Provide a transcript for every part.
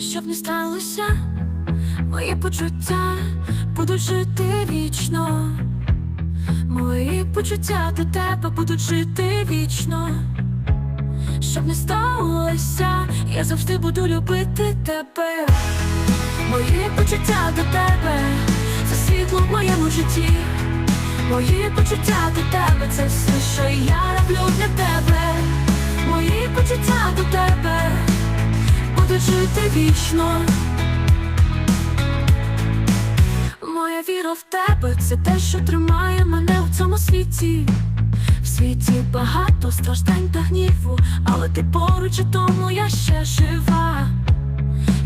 щоб не сталося, мої почуття будуть жити вічно. Мої почуття до тебе будуть жити вічно. Щоб не сталося, я завжди буду любити тебе. Мої почуття до тебе, це світло в моєму житті. Мої почуття до тебе, це все, що я роблю для тебе. Жити вічно. Моя віра в тебе це те, що тримає мене у цьому світі. В світі багато страждань та гніву, але ти поруч, і тому я ще жива.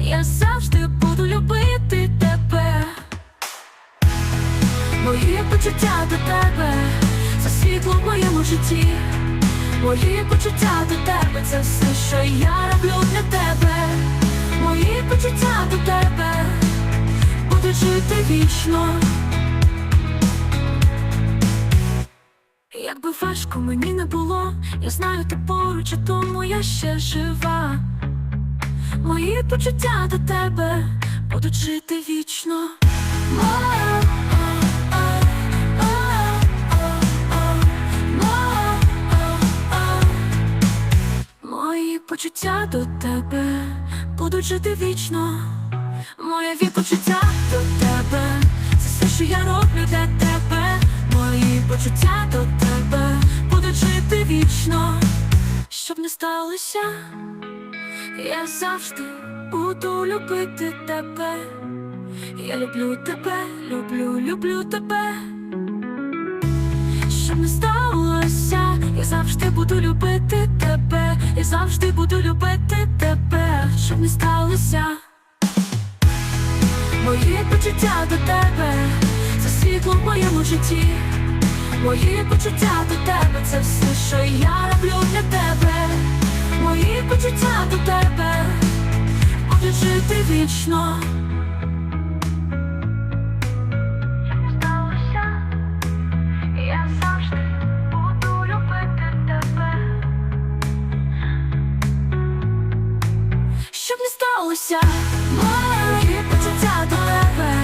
Я завжди буду любити тебе. Мої почуття до тебе, це світло в моєму житті. Мої почуття до тебе, це все, що я роблю для тебе. Мої почуття до тебе будуть жити вічно. Якби важко мені не було, я знаю ти поруч, і тому я ще жива. Мої почуття до тебе будуть жити вічно. Почуття до тебе будуть жити вічно. Моє відпочуття до тебе, це все, що я роблю для тебе. Мої почуття до тебе будуть жити вічно. Щоб не сталося, я завжди буду любити тебе. Я люблю тебе, люблю, люблю тебе. Щоб не сталося, я завжди буду любити Завжди буду любити тебе. Щоб не сталося. Мої почуття до тебе, це світло в моєму житті. Мої почуття до тебе, це все, що я роблю для тебе. Мої почуття до тебе будуть жити вічно. Я сталося, мої почуття до тебе,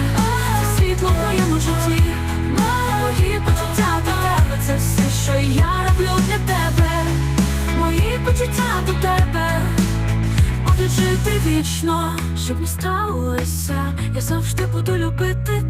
світло в моєму житті. Мої почуття до тебе, це все, що я роблю для тебе. Мої почуття до тебе будуть жити вічно. Щоб не сталося, я завжди буду любити